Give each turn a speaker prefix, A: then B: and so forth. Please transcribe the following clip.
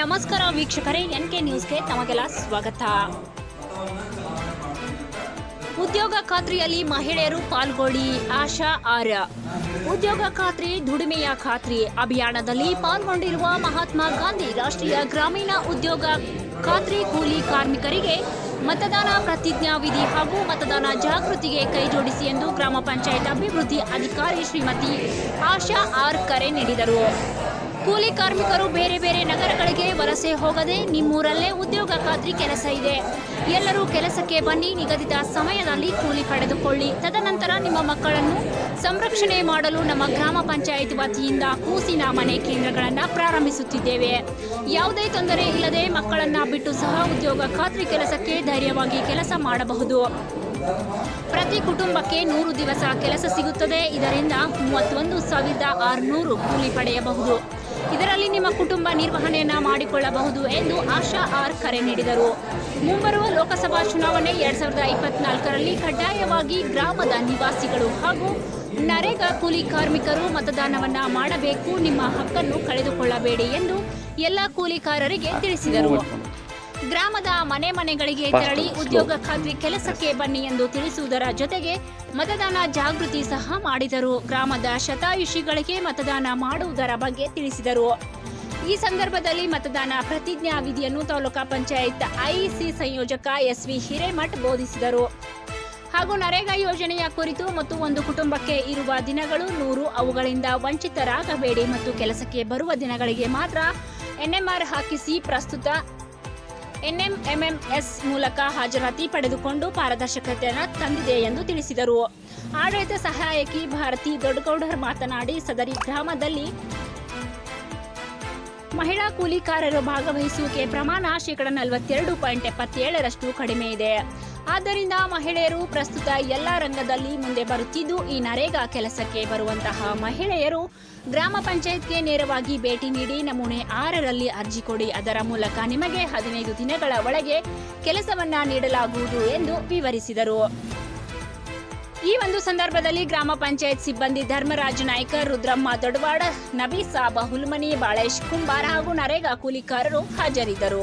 A: ನಮಸ್ಕಾರ ವೀಕ್ಷಕರೇ N K ನ್ಯೂಸ್ಗೆ ತಮಗೆಲ್ಲ ಸ್ವಾಗತ ಉದ್ಯೋಗ ಖಾತ್ರಿಯಲ್ಲಿ ಮಹಿಳೆಯರು ಪಾಲ್ಗೊಳ್ಳಿ ಆಶಾ ಆರ್ ಉದ್ಯೋಗ ಖಾತ್ರಿ ದುಡಿಮೆಯ ಖಾತ್ರಿ ಅಭಿಯಾನದಲ್ಲಿ ಪಾಲ್ಗೊಂಡಿರುವ ಮಹಾತ್ಮ ಗಾಂಧಿ ರಾಷ್ಟ್ರೀಯ ಗ್ರಾಮೀಣ ಉದ್ಯೋಗ ಖಾತ್ರಿ ಕೂಲಿ ಕಾರ್ಮಿಕರಿಗೆ ಮತದಾನ ಪ್ರತಿಜ್ಞಾವಿಧಿ ಹಾಗೂ ಮತದಾನ ಜಾಗೃತಿಗೆ ಕೈಜೋಡಿಸಿ ಎಂದು ಗ್ರಾಮ ಪಂಚಾಯತ್ ಅಭಿವೃದ್ಧಿ ಅಧಿಕಾರಿ ಶ್ರೀಮತಿ ಆಶಾ ಆರ್ ಕರೆ ನೀಡಿದರು ಕೂಲಿ ಕಾರ್ಮಿಕರು ಬೇರೆ ಬೇರೆ ನಗರಗಳಿಗೆ ವಲಸೆ ಹೋಗದೆ ನಿಮ್ಮೂರಲ್ಲೇ ಉದ್ಯೋಗ ಖಾತ್ರಿ ಕೆಲಸ ಇದೆ ಎಲ್ಲರೂ ಕೆಲಸಕ್ಕೆ ಬನ್ನಿ ನಿಗದಿತ ಸಮಯದಲ್ಲಿ ಕೂಲಿ ಪಡೆದುಕೊಳ್ಳಿ ತದನಂತರ ನಿಮ್ಮ ಮಕ್ಕಳನ್ನು ಸಂರಕ್ಷಣೆ ಮಾಡಲು ನಮ್ಮ ಗ್ರಾಮ ಪಂಚಾಯತ್ ವತಿಯಿಂದ ಕೂಸಿನ ಮನೆ ಕೇಂದ್ರಗಳನ್ನು ಪ್ರಾರಂಭಿಸುತ್ತಿದ್ದೇವೆ ಯಾವುದೇ ತೊಂದರೆ ಇಲ್ಲದೆ ಮಕ್ಕಳನ್ನು ಬಿಟ್ಟು ಸಹ ಉದ್ಯೋಗ ಖಾತ್ರಿ ಕೆಲಸಕ್ಕೆ ಧೈರ್ಯವಾಗಿ ಕೆಲಸ ಮಾಡಬಹುದು ಪ್ರತಿ ಕುಟುಂಬಕ್ಕೆ ನೂರು ದಿವಸ ಕೆಲಸ ಸಿಗುತ್ತದೆ ಇದರಿಂದ ಮೂವತ್ತೊಂದು ಸಾವಿರದ ಆರುನೂರು ಕೂಲಿ ಪಡೆಯಬಹುದು ಇದರಲ್ಲಿ ನಿಮ್ಮ ಕುಟುಂಬ ನಿರ್ವಹಣೆಯನ್ನ ಮಾಡಿಕೊಳ್ಳಬಹುದು ಎಂದು ಆಶಾ ಆರ್ ಕರೆ ನೀಡಿದರು ಮುಂಬರುವ ಲೋಕಸಭಾ ಚುನಾವಣೆ ಎರಡ್ ಸಾವಿರದ ಇಪ್ಪತ್ನಾಲ್ಕರಲ್ಲಿ ಕಡ್ಡಾಯವಾಗಿ ಗ್ರಾಮದ ನಿವಾಸಿಗಳು ಹಾಗೂ ನರೇಗಾ ಕೂಲಿ ಕಾರ್ಮಿಕರು ಮತದಾನವನ್ನ ಮಾಡಬೇಕು ನಿಮ್ಮ ಹಕ್ಕನ್ನು ಕಳೆದುಕೊಳ್ಳಬೇಡಿ ಎಂದು ಎಲ್ಲ ಕೂಲಿಕಾರರಿಗೆ ತಿಳಿಸಿದರು ಗ್ರಾಮದ ಮನೆ ಮನೆಗಳಿಗೆ ತೆರಳಿ ಉದ್ಯೋಗ ಖಾತ್ರಿ ಕೆಲಸಕ್ಕೆ ಬನ್ನಿ ಎಂದು ತಿಳಿಸುವುದರ ಜೊತೆಗೆ ಮತದಾನ ಜಾಗೃತಿ ಸಹ ಮಾಡಿದರು ಗ್ರಾಮದ ಶತಾಯುಷಿಗಳಿಗೆ ಮತದಾನ ಮಾಡುವುದರ ಬಗ್ಗೆ ತಿಳಿಸಿದರು ಈ ಸಂದರ್ಭದಲ್ಲಿ ಮತದಾನ ಪ್ರತಿಜ್ಞಾ ವಿಧಿಯನ್ನು ತಾಲೂಕಾ ಪಂಚಾಯತ್ ಐಇಸಿ ಸಂಯೋಜಕ ಎಸ್ವಿ ಹಿರೇಮಠ್ ಬೋಧಿಸಿದರು ಹಾಗೂ ನರೇಗಾ ಯೋಜನೆಯ ಕುರಿತು ಮತ್ತು ಒಂದು ಕುಟುಂಬಕ್ಕೆ ಇರುವ ದಿನಗಳು ನೂರು ಅವುಗಳಿಂದ ವಂಚಿತರಾಗಬೇಡಿ ಮತ್ತು ಕೆಲಸಕ್ಕೆ ಬರುವ ದಿನಗಳಿಗೆ ಮಾತ್ರ ಎನ್ಎಂಆರ್ ಹಾಕಿಸಿ ಪ್ರಸ್ತುತ ಎನ್ಎಂಎಂಎಂಎಸ್ ಮೂಲಕ ಹಾಜರಾತಿ ಪಡೆದುಕೊಂಡು ಪಾರದರ್ಶಕತೆಯನ್ನು ತಂದಿದೆ ಎಂದು ತಿಳಿಸಿದರು ಆಡಳಿತ ಸಹಾಯಕಿ ಭಾರತಿ ದೊಡ್ಡಗೌಡರ್ ಮಾತನಾಡಿ ಸದರಿ ಗ್ರಾಮದಲ್ಲಿ ಮಹಿಳಾ ಕೂಲಿಕಾರರು ಭಾಗವಹಿಸುವಿಕೆ ಪ್ರಮಾಣ ಶೇಕಡಾ ನಲವತ್ತೆರಡು ಪಾಯಿಂಟ್ ಎಪ್ಪತ್ತೇಳರಷ್ಟು ಕಡಿಮೆ ಇದೆ ಆದ್ದರಿಂದ ಮಹಿಳೆಯರು ಪ್ರಸ್ತುತ ಎಲ್ಲ ರಂಗದಲ್ಲಿ ಮುಂದೆ ಬರುತ್ತಿದ್ದು ಈ ನರೇಗಾ ಕೆಲಸಕ್ಕೆ ಬರುವಂತಹ ಮಹಿಳೆಯರು ಗ್ರಾಮ ಪಂಚಾಯತ್ಗೆ ನೇರವಾಗಿ ಭೇಟಿ ನೀಡಿ ನಮೂನೆ ಆರರಲ್ಲಿ ಅರ್ಜಿ ಕೊಡಿ ಅದರ ಮೂಲಕ ನಿಮಗೆ ಹದಿನೈದು ದಿನಗಳ ಒಳಗೆ ಕೆಲಸವನ್ನ ನೀಡಲಾಗುವುದು ಎಂದು ವಿವರಿಸಿದರು ಈ ಒಂದು ಸಂದರ್ಭದಲ್ಲಿ ಗ್ರಾಮ ಪಂಚಾಯತ್ ಸಿಬ್ಬಂದಿ ಧರ್ಮರಾಜ ನಾಯ್ಕ ರುದ್ರಮ್ಮ ನಬೀ ನಬೀಸಾ ಹುಲ್ಮನಿ ಬಾಳೇಶ್ ಕುಂಬಾರ್ ಹಾಗೂ ನರೇಗಾ ಕೂಲಿಕಾರರು ಹಾಜರಿದ್ದರು